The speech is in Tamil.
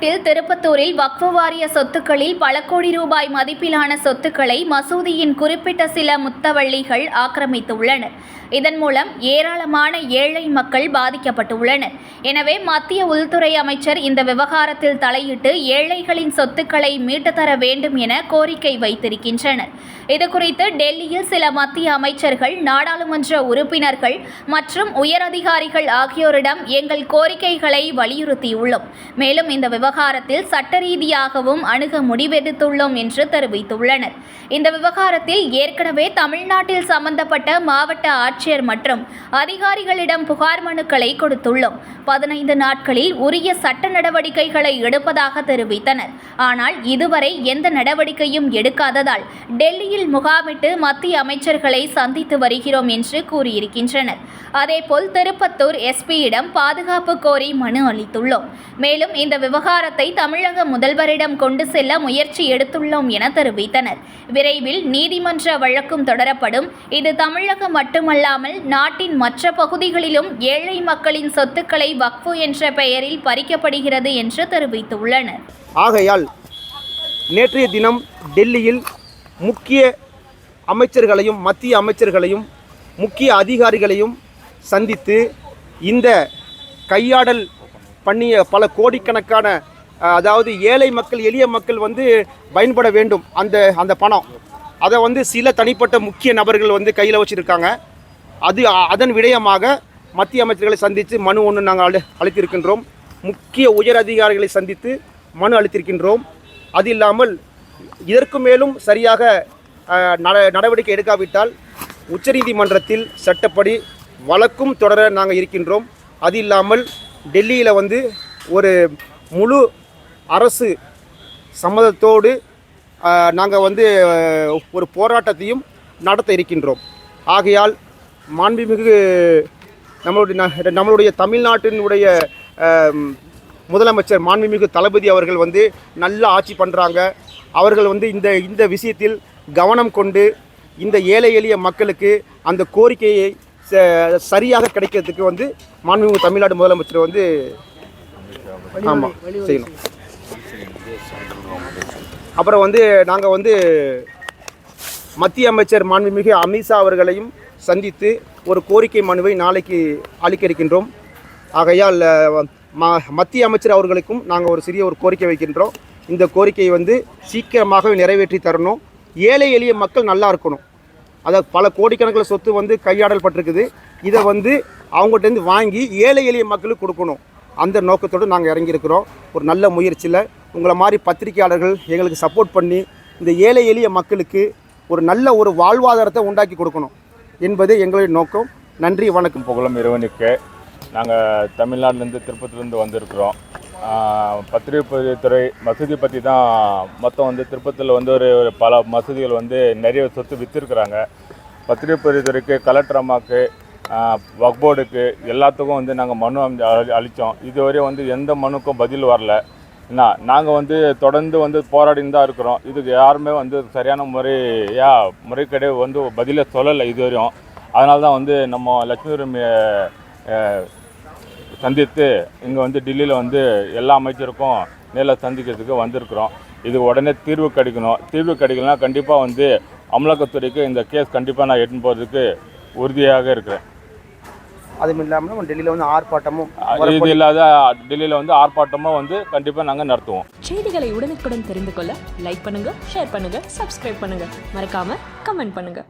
விவகாரத்தில் திருப்பத்தூரில் வக்ஃபு வாரிய சொத்துக்களில் பல கோடி ரூபாய் மதிப்பிலான சொத்துக்களை மசூதியின் குறிப்பிட்ட சில முத்தவள்ளிகள் ஆக்கிரமித்துள்ளனர். இதன் மூலம் ஏராளமான ஏழை மக்கள் பாதிக்கப்பட்டுள்ளனர். எனவே மத்திய உள்துறை அமைச்சர் இந்த விவகாரத்தில் தலையிட்டு ஏழைகளின் சொத்துக்களை மீட்டு தர வேண்டும் என கோரிக்கை வைத்திருக்கின்றனர். இதுகுறித்து டெல்லியில் சில மத்திய அமைச்சர்கள் நாடாளுமன்ற உறுப்பினர்கள் மற்றும் உயரதிகாரிகள் ஆகியோரிடம் எங்கள் கோரிக்கைகளை வலியுறுத்தியுள்ளோம். மேலும் இந்த விவகாரத்தில் சட்ட ரீதியாகவும் அணுக முடிவெடுத்துள்ளோம் என்று தெரிவித்துள்ளனர். இந்த விவகாரத்தில் ஏற்கனவே தமிழ்நாட்டில் சம்பந்தப்பட்ட மாவட்ட ஆட்சியர் மற்றும் அதிகாரிகளிடம் புகார் மனுக்களை கொடுத்துள்ளோம். பதினைந்து நாட்களில் உரிய சட்ட நடவடிக்கைகளை எடுப்பதாக தெரிவித்தனர். ஆனால் இதுவரை எந்த நடவடிக்கையும் எடுக்காததால் டெல்லியில் முகாமிட்டு மத்திய அமைச்சர்களை சந்தித்து வருகிறோம் என்று கூறியிருக்கின்றனர். அதேபோல் திருப்பத்தூர் எஸ்பியிடம் பாதுகாப்பு கோரி மனு அளித்துள்ளோம். மேலும் இந்த விவகாரத்தை தமிழக முதல்வரிடம் கொண்டு செல்ல முயற்சி எடுத்துள்ளோம் என தெரிவித்தனர். விரைவில் நீதிமன்ற வழக்கும் தொடரப்படும். இது தமிழகம் மட்டுமல்லாமல் நாட்டின் மற்ற பகுதிகளிலும் ஏழை மக்களின் சொத்துக்களை வக்ஃபு என்ற பெயரில் பறிக்கப்படுகிறது என்று தெரிவித்துள்ளனர். ஆகையால் நேற்றைய தினம் டெல்லியில் முக்கிய அமைச்சர்களையும் மத்திய அமைச்சர்களையும் முக்கிய அதிகாரிகளையும் சந்தித்து இந்த கையாடல் பண்ணிய பல கோடிக்கணக்கான அதாவது ஏழை மக்கள் எளிய மக்கள் வந்து பயன்பட வேண்டும் அந்த அந்த பணம். அதை வந்து சில தனிப்பட்ட முக்கிய நபர்கள் வந்து கையில் வச்சுருக்காங்க. அது அதன் விடயமாக மத்திய அமைச்சர்களை சந்தித்து மனு ஒன்று நாங்கள் அழு அளித்திருக்கின்றோம். முக்கிய உயர் அதிகாரிகளை சந்தித்து மனு அளித்திருக்கின்றோம். அது இல்லாமல் இதற்கு மேலும் சரியாக நட நடவடிக்கை எடுக்காவிட்டால் உச்சநீதிமன்றத்தில் சட்டப்படி வழக்கும் தொடர நாங்கள் இருக்கின்றோம். அது இல்லாமல் டெல்லியில் வந்து ஒரு முழு அரசு சம்மதத்தோடு நாங்கள் வந்து ஒரு போராட்டத்தையும் நடத்த இருக்கின்றோம். ஆகையால் மாண்புமிகு நம்மளுடைய நம்மளுடைய தமிழ்நாட்டினுடைய முதலமைச்சர் மாண்புமிகு தளபதி அவர்கள் வந்து நல்ல ஆட்சி பண்ணுறாங்க அவர்கள் வந்து இந்த இந்த விஷயத்தில் கவனம் கொண்டு இந்த ஏழை எளிய மக்களுக்கு அந்த கோரிக்கையை சரியாக கிடைக்கிறதுக்கு வந்து மாண்புமிகு தமிழ்நாடு முதலமைச்சர் வந்து ஆமாம் செய்யணும். அப்புறம் வந்து நாங்கள் வந்து மத்திய அமைச்சர் மாண்புமிகு அமித்ஷா அவர்களையும் சந்தித்து ஒரு கோரிக்கை மனுவை நாளைக்கு அளிக்க இருக்கின்றோம் ஆகையால் மத்திய அமைச்சர் அவர்களுக்கும் நாங்கள் ஒரு சிறிய ஒரு கோரிக்கை வைக்கின்றோம். இந்த கோரிக்கையை வந்து சீக்கிரமாக நிறைவேற்றி தரணும். ஏழை எளிய மக்கள் நல்லா இருக்கணும். அதாவது பல கோடிக்கணக்கில் சொத்து வந்து கையாடல் பட்டிருக்குது இதை வந்து அவங்ககிட்டருந்து வாங்கி ஏழை எளிய மக்களுக்கு கொடுக்கணும். அந்த நோக்கத்தோடு நாங்கள் இறங்கியிருக்கிறோம். ஒரு நல்ல முயற்சியில் உங்களை மாதிரி பத்திரிகையாளர்கள் எங்களுக்கு சப்போர்ட் பண்ணி இந்த ஏழை எளிய மக்களுக்கு ஒரு நல்ல ஒரு வாழ்வாதாரத்தை உண்டாக்கி கொடுக்கணும் என்பது எங்களுடைய நோக்கம். நன்றி வணக்கம். புகழும் இறைவனுக்கு. நாங்கள் தமிழ்நாட்டிலேருந்து திருப்பத்திலேருந்து வந்திருக்கிறோம். பத்திரிகை துறை மசூதி பற்றி தான் மொத்தம் வந்து திருப்பதியில் வந்து ஒரு பல மசூதிகள் வந்து நிறைய சொத்து விற்றுருக்குறாங்க பத்திரிகைத்துறைக்கு கலெக்டர் அம்மாவுக்கு வக்போர்டுக்கு எல்லாத்துக்கும் வந்து நாங்கள் மனு அமி- அளி- அளித்தோம் இதுவரை வந்து எந்த மனுக்கும் பதில் வரல. என்ன நாங்கள் வந்து தொடர்ந்து வந்து போராடின்னு தான் இருக்கிறோம். இதுக்கு யாருமே வந்து சரியான முறையாக முறைக்கடை வந்து பதிலை சொல்லலை இதுவரையும். அதனால தான் வந்து நம்ம லட்சுமி சந்தித்து இங்கே வந்து டெல்லியில் வந்து எல்லா அமைச்சருக்கும் நேரில் சந்திக்கிறதுக்கு வந்திருக்கிறோம். இது உடனே தீர்வு கிடைக்கணும். தீர்வு கிடைக்கலனா கண்டிப்பாக வந்து அமலாக்கத்துறைக்கு இந்த கேஸ் கண்டிப்பாக நான் எடுத்துன்னு போகிறதுக்கு உறுதியாக இருக்கிறேன். அதுவும் இல்லாமல் டெல்லியில் வந்து ஆர்ப்பாட்டமும் இது இல்லாத டெல்லியில் வந்து ஆர்ப்பாட்டமாக வந்து கண்டிப்பாக நாங்கள் நடத்துவோம். செய்திகளை உடனுக்குடன் தெரிந்து கொள்ள லைக் பண்ணுங்க ஷேர் பண்ணுங்க சப்ஸ்கிரைப் பண்ணுங்க. மறக்காம கமெண்ட் பண்ணுங்க.